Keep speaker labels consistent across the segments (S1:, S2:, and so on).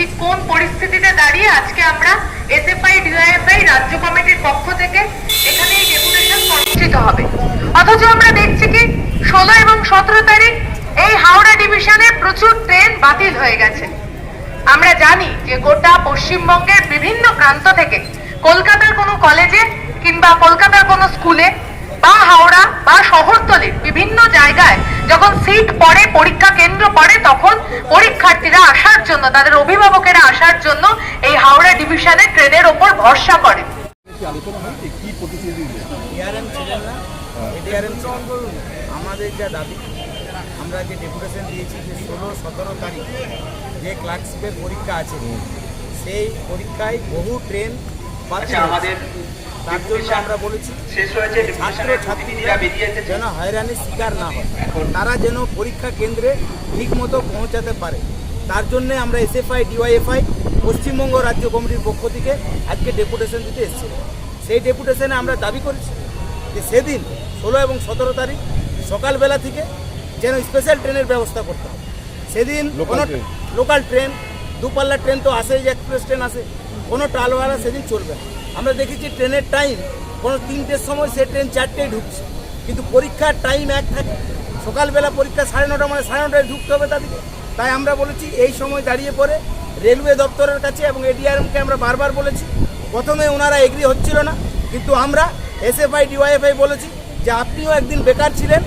S1: ঠিক কোন পরিস্থিতিতে দাঁড়িয়ে আজকে আমরা এসএফআই ডিওএফআই রাজ্য কমিটির পক্ষ থেকে এখানে এই ডেপুটেশন অনুষ্ঠিত হবে। অথচ আমরা দেখছি কি, ষোলো এবং সতেরো তারিখ এই হাওড়া ডিভিশনে প্রচুর ট্রেন বাতিল হয়ে গেছে। আমরা জানি যে গোটা পশ্চিমবঙ্গের বিভিন্ন প্রান্ত থেকে কলকাতার কোনো কলেজে কিংবা কলকাতার কোনো স্কুলে বা হাওড়া বা শহরতলির বিভিন্ন জায়গায় যখন সিট পড়ে, পরীক্ষা কেন্দ্র পড়ে, তখন পরীক্ষার্থীরা আসার জন্য তাদের অভিভাবকেরা আসার জন্য এই হাওড়া ডিভিশনে ট্রেনের ওপর ভরসা করে।
S2: এডিআরএম আমাদের যা দাবি আমরা যে ডেপুটেশন দিয়েছি যে ষোলো সতেরো তারিখ যে ক্লার্কশিপের পরীক্ষা আছে সেই পরীক্ষায় বহু ট্রেন
S3: আচ্ছা আমাদের
S2: তার জন্য আমরা বলেছি ছাত্র ছাত্রীরা যেন হয়রানির শিকার না হয়। তারা যেন পরীক্ষা কেন্দ্রে ঠিকমতো পৌঁছাতে পারে। তার জন্য আমরা এসএফআই ডিওয়াইএফআই পশ্চিমবঙ্গ রাজ্য কমিটির পক্ষ থেকে আজকে ডেপুটেশন দিতে এসেছি। সেই ডেপুটেশনে আমরা দাবি করেছি যে সেদিন ষোলো এবং সতেরো তারিখ সকালবেলা থেকে যেন স্পেশাল ট্রেনের ব্যবস্থা করতে হবে। সেদিন কোনো লোকাল ট্রেন দূরপাল্লার ট্রেন তো আসেই যে এক্সপ্রেস ট্রেন আসে। কোনো টালওয়ালা সেদিন চলবে না। আমরা দেখেছি ট্রেনের টাইম কোনো তিনটের সময় সে ট্রেন চারটেই ঢুকছে। কিন্তু পরীক্ষার টাইম এক থাকে। সকালবেলা পরীক্ষা সাড়ে নটা মানে সাড়ে নটায় ঢুকতে হবে তাদেরকে। তাই আমরা বলেছি, এই সময় দাঁড়িয়ে পরে রেলওয়ে দপ্তরের কাছে এবং এডিআরএমকে আমরা বারবার বলেছি, প্রথমে ওনারা এগ্রি হচ্ছিল না, কিন্তু আমরা এসএফআই ডিওয়াইএফআই বলেছি যে আপনিও একদিন বেকার ছিলেন,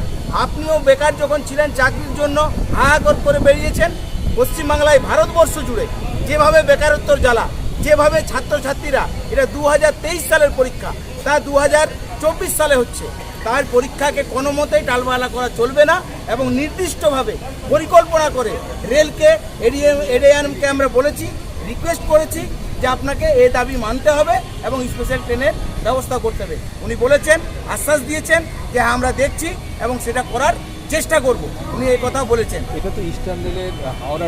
S2: আপনিও বেকার যখন ছিলেন, চাকরির জন্য হাহাকর করে বেরিয়েছেন, পশ্চিমবাংলায় ভারতবর্ষ জুড়ে যেভাবে বেকারত্বর জ্বালা যেভাবে ছাত্রছাত্রীরা এটা দু হাজার তেইশ সালের পরীক্ষা তা দু হাজার চব্বিশ সালে হচ্ছে। তার পরীক্ষাকে কোনো মতেই টালবালা করা চলবে না এবং নির্দিষ্টভাবে পরিকল্পনা করে রেলকে এডিএম এডিএমকে আমরা বলেছি রিকোয়েস্ট করেছি যে আপনাকে এ দাবি মানতে হবে এবং স্পেশাল ট্রেনের ব্যবস্থা করতে হবে। উনি বলেছেন আশ্বাস দিয়েছেন যে হ্যাঁ, আমরা দেখছি এবং সেটা করার চেষ্টা করব। উনি এই কথা বলেছেন।
S4: এটা তো ইস্টার্ন রেলের হাওড়া